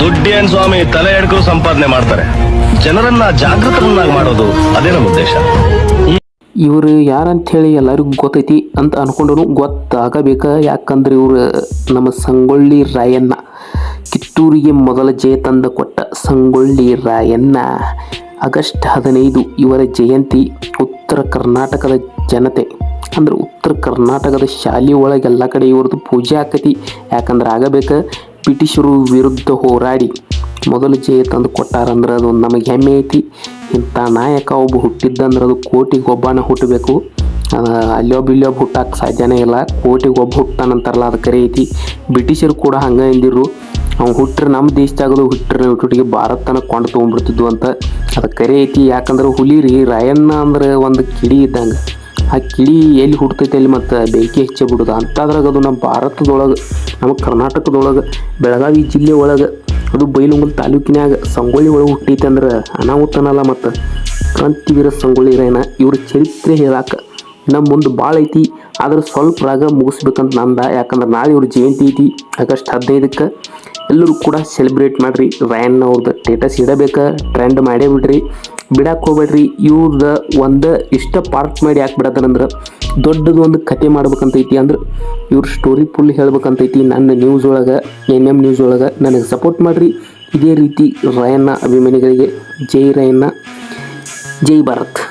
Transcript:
ದುಡ್ಡೇನ್ ಸ್ವಾಮಿ ತಲೆ ಎಡ್ಕರು ಸಂಪಾದನೆ ಮಾಡ್ತಾರೆ. ಜನರನ್ನ ಜಾಗೃತರನ್ನಾಗಿ ಮಾಡೋದು ಅದೇ ನಮ್ಮ ಉದ್ದೇಶ. ಇವರು ಯಾರಂತ ಹೇಳಿ ಎಲ್ಲರಿಗೂ ಗೊತ್ತೈತಿ ಅಂತ ಅನ್ಕೊಂಡನು ಗೊತ್ತಾಗಬೇಕ, ಯಾಕಂದ್ರೆ ಇವರು ನಮ್ಮ ಸಂಗೊಳ್ಳಿ ರಾಯಣ್ಣ. ಕಿತ್ತೂರಿಗೆ ಮೊದಲ ಜಯ ತಂದ ಕೊಟ್ಟ ಸಂಗೊಳ್ಳಿ ರಾಯಣ್ಣ. ಆಗಸ್ಟ್ ಹದಿನೈದು ಇವರ ಜಯಂತಿ ಉತ್ತರ ಕರ್ನಾಟಕದ ಜನತೆ. ಅಂದ್ರೆ ಉತ್ತರ ಕರ್ನಾಟಕದ ಶಾಲೆ ಒಳಗೆಲ್ಲ ಕಡೆ ಇವ್ರದ್ದು ಪೂಜೆ ಆಕತಿ. ಯಾಕಂದ್ರೆ ಆಗಬೇಕ ಬ್ರಿಟಿಷರು ವಿರುದ್ಧ ಹೋರಾಡಿ ಮೊದಲು ಜಯ ತಂದು ಕೊಟ್ಟಾರಂದ್ರೆ ಅದು ನಮಗೆ ಹೆಮ್ಮೆ ಐತಿ. ಇಂಥ ನಾಯಕ ಒಬ್ಬ ಹುಟ್ಟಿದ್ದಂದ್ರೆ ಅದು ಕೋಟಿಗೆ ಒಬ್ಬನ ಹುಟ್ಟಬೇಕು. ಅಲ್ಲೊಬ್ಬ ಇಲ್ಲೊಬ್ಬ ಹುಟ್ಟಕ್ಕೆ ಸಾಧ್ಯನೇ ಇಲ್ಲ. ಕೋಟಿಗೆ ಒಬ್ಬ ಹುಟ್ಟಾನಂತಾರಲ್ಲ ಅದು ಕರೆ ಐತಿ. ಬ್ರಿಟಿಷರು ಕೂಡ ಹಂಗೆ ಎಂದಿರು ಅವ್ನು ಹುಟ್ಟ್ರೆ ನಮ್ಮ ದೇಶದಾಗದು ಹುಟ್ಟ್ರೆ ಹುಟ್ಟಿಗೆ ಭಾರತನ ಕೊಂಡು ತೊಗೊಂಡ್ಬಿಡ್ತಿದ್ವು ಅಂತ ಅದು ಕರೆ ಐತಿ. ಯಾಕಂದ್ರೆ ಹುಲಿ ರೀ, ರಾಯಣ್ಣ ಅಂದ್ರೆ ಒಂದು ಕಿಡಿ ಇದ್ದಂಗೆ. ಆ ಕಿಳಿ ಎಲ್ಲಿ ಹುಡ್ತೈತೆ ಅಲ್ಲಿ ಮತ್ತು ಬೆಂಕಿ ಹಚ್ಚಿ ಬಿಡೋದು? ಅಂಥದ್ರಾಗ ಅದು ನಮ್ಮ ಭಾರತದೊಳಗೆ, ನಮ್ಮ ಕರ್ನಾಟಕದೊಳಗೆ, ಬೆಳಗಾವಿ ಜಿಲ್ಲೆ ಒಳಗೆ, ಅದು ಬೈಲುಂಗಲ್ ತಾಲೂಕಿನಾಗ ಸಂಗೊಳ್ಳಿ ಒಳಗೆ ಹುಟ್ಟೈತೆ ಅಂದ್ರೆ ಅನಾಹುತನಲ್ಲ ಮತ್ತು ಕ್ರಾಂತಿವೀರ ಸಂಗೊಳ್ಳಿ ರೈನ ಇವ್ರ ಚರಿತ್ರೆ ಹೇಳಾಕ ನಮ್ಮ ಮುಂದೆ ಭಾಳ ಐತಿ. ಆದ್ರೆ ಸ್ವಲ್ಪ ರಾಗ ಮುಗಿಸ್ಬೇಕಂತ ನಂದ. ಯಾಕಂದ್ರೆ ನಾಳೆ ಇವ್ರ ಜಯಂತಿ ಐತಿ. ಆಗಸ್ಟ್ ಹದಿನೈದಕ್ಕೆ ಎಲ್ಲರೂ ಕೂಡ ಸೆಲೆಬ್ರೇಟ್ ಮಾಡಿರಿ. ರಾಯಣ್ಣ ಅವ್ರದ್ದು ಸ್ಟೇಟಸ್ ಇಡಬೇಕು. ಟ್ರೆಂಡ್ ಮಾಡೇ ಬಿಡ್ರಿ. ಬಿಡಕ್ಕೆ ಹೋಗ್ಬೇಡ್ರಿ. ಇವ್ರದ್ದು ಒಂದು ಇಷ್ಟ ಪಾರ್ಟ್ ಮಾಡಿ ಯಾಕೆ ಬಿಡತ್ತಾರಂದ್ರೆ ದೊಡ್ಡದು ಒಂದು ಕತೆ ಮಾಡ್ಬೇಕಂತೈತಿ ಅಂದ್ರೆ ಇವ್ರ ಸ್ಟೋರಿ ಫುಲ್ ಹೇಳ್ಬೇಕಂತೈತಿ ನನ್ನ ನ್ಯೂಸ್ ಒಳಗೆ ಎನ್ ಎಂ ನ್ಯೂಸ್ ಒಳಗೆ. ನನಗೆ ಸಪೋರ್ಟ್ ಮಾಡಿರಿ. ಇದೇ ರೀತಿ ರಾಯಣ್ಣ ಅಭಿಮಾನಿಗಳಿಗೆ. ಜೈ ರಾಯಣ್ಣ ಜೈ ಭಾರತ್.